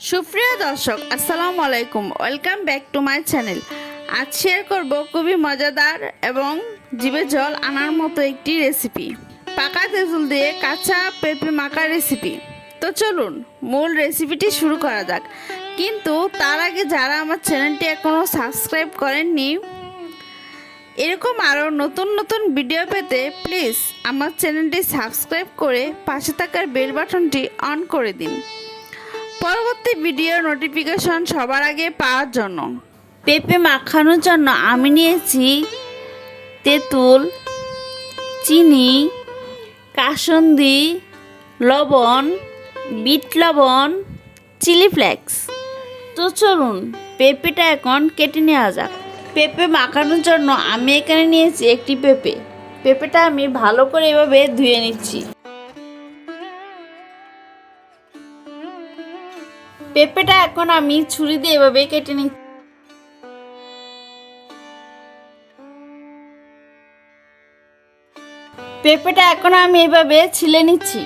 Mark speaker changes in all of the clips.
Speaker 1: সুপ্রিয় দর্শক, আসসালামু আলাইকুম। Welcome back to my channel আজ শেয়ার করব খুবই মজাদার এবং জিভে জল আনার মতো একটি রেসিপি পাকা তেঁতুল দিয়ে কাঁচা পেঁপে মাখা রেসিপি তো চলুন, মূল রেসিপিটি শুরু করা যাক। কিন্তু তার আগে যারা আমার চ্যানেলটি এখনও সাবস্ক্রাইব করেননি, এরকম আরও নতুন নতুন ভিডিও পেতে প্লিজ আমার চ্যানেলটি সাবস্ক্রাইব করে পাশে থাকার বেল বাটনটি অন করে দিন। পরবর্তী ভিডিও নোটিফিকেশন সবার আগে পাওয়ার জন্য। পেঁপে মাখানোর জন্য আমি নিয়েছি তেঁতুল, চিনি, কাসন্দি, লবণ, বিট লবণ, চিলি ফ্লেক্স। তো চলুন, পেঁপেটা এখন কেটে নেওয়া যাক। পেঁপে মাখানোর জন্য আমি এখানে নিয়েছি একটি পেঁপে। পেঁপেটা আমি ভালো করে এভাবে ধুয়ে নিচ্ছি। পেঁপেটা এখন আমি ছুরি দিয়ে এভাবে কেটে নিচ্ছি। পেঁপেটা এখন আমি এভাবে ছিলে নিচ্ছি।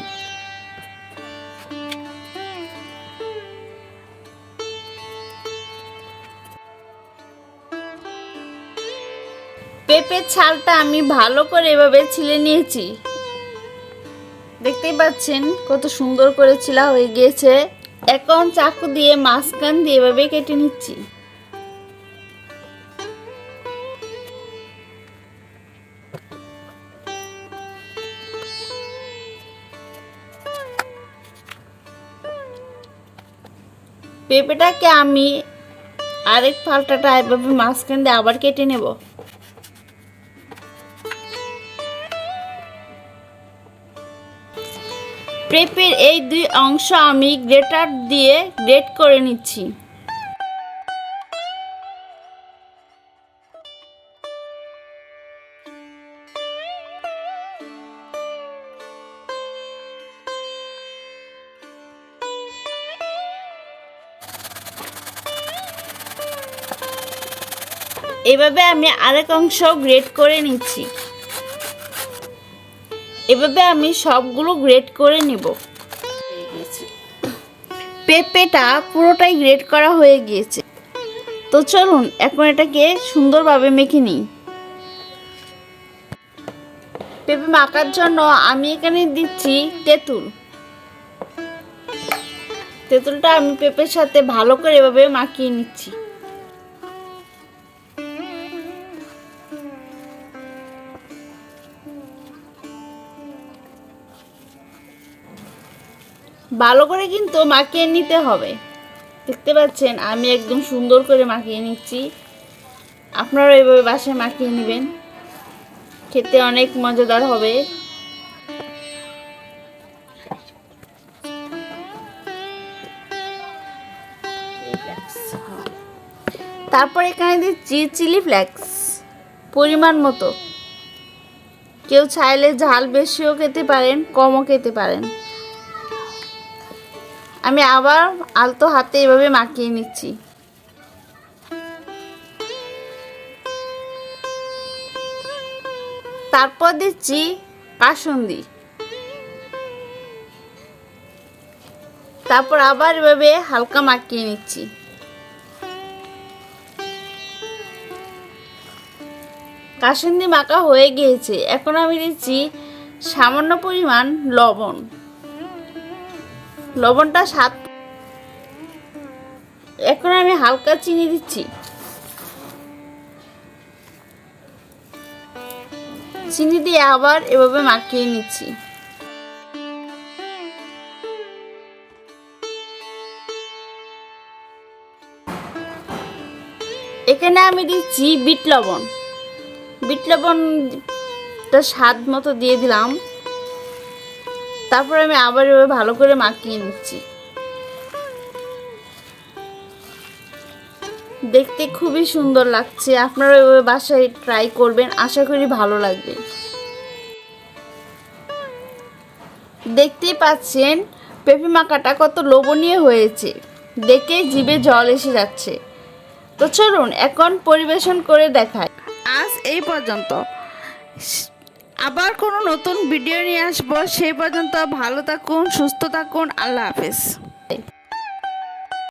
Speaker 1: পেঁপের ছালটা আমি ভালো করে এভাবে ছিলে নিয়েছি। দেখতেই পাচ্ছেন কত সুন্দর করে ছিলা হয়ে গিয়েছে। এখন চাকু দিয়ে মাঝখান দিয়ে এভাবে কেটে নিচ্ছি। পেঁপেটাকে আমি আরেক পাল্টাটা এভাবে মাঝখান দিয়ে আবার কেটে নেব। পেঁপের এই দুই অংশ আমি গ্রেটার দিয়ে গ্রেট করে নিচ্ছি। এভাবে আমি আরেক অংশ গ্রেট করে নিচ্ছি। এভাবে আমি সবগুলো গ্রেট করে নিব। পেঁপেটা পুরোটাই গ্রেট করা হয়ে গিয়েছে। তো চলুন, এখন এটাকে সুন্দরভাবে মেখে নিই। পেঁপে মাখার জন্য আমি এখানে দিচ্ছি তেঁতুল। তেঁতুলটা আমি পেঁপের সাথে ভালো করে এভাবে মাখিয়ে নিচ্ছি। ভালো করে কিন্তু মাখিয়ে নিতে হবে। দেখতে পাচ্ছেন, আমি একদম সুন্দর করে মাখিয়ে নিচ্ছি। আপনারা এভাবে বাসায় মাখিয়ে নেবেন। খেতে অনেক মজাদার হবে। তারপর এখানে দিচ্ছি চিলি ফ্লেক্স, পরিমাণ মতো। কেউ চাইলে ঝাল বেশিও খেতে পারেন, কমও খেতে পারেন। আমি আবার আলতো হাতে এভাবে মাখিয়ে নিচ্ছি। তারপর দিচ্ছি কাসন্দি তারপর আবার এভাবে হালকা মাখিয়ে নিচ্ছি। কাসন্দি মাখা হয়ে গিয়েছে। এখন আমি দিচ্ছি সামান্য পরিমাণ লবণ। লবণটা স্বাদ এখন আমি হালকা চিনি দিচ্ছি। চিনি দিয়ে আবার এভাবে মাখিয়ে নিচ্ছি। এখানে আমি দিচ্ছি বিট লবণ। বিট লবণটা স্বাদ মতো দিয়ে দিলাম। তারপর আমি আবার এভাবে ভালো করে মাখিয়ে নিচ্ছি। দেখতে খুবই সুন্দর লাগছে আপনারা এভাবে বাসায় ট্রাই করবেন, আশা করি ভালো লাগবে। দেখতেই পাচ্ছেন পেঁপে মাখাটা কত লোভনীয় হয়েছে, দেখে জিভে জল এসে যাচ্ছে। তো চলুন, এখন পরিবেশন করে দেখায় আজ এই পর্যন্ত। আবার কোনো নতুন ভিডিও নিয়ে আসব। সেই পর্যন্ত ভালো থাকুন সুস্থ থাকুন। আল্লাহ হাফেজ।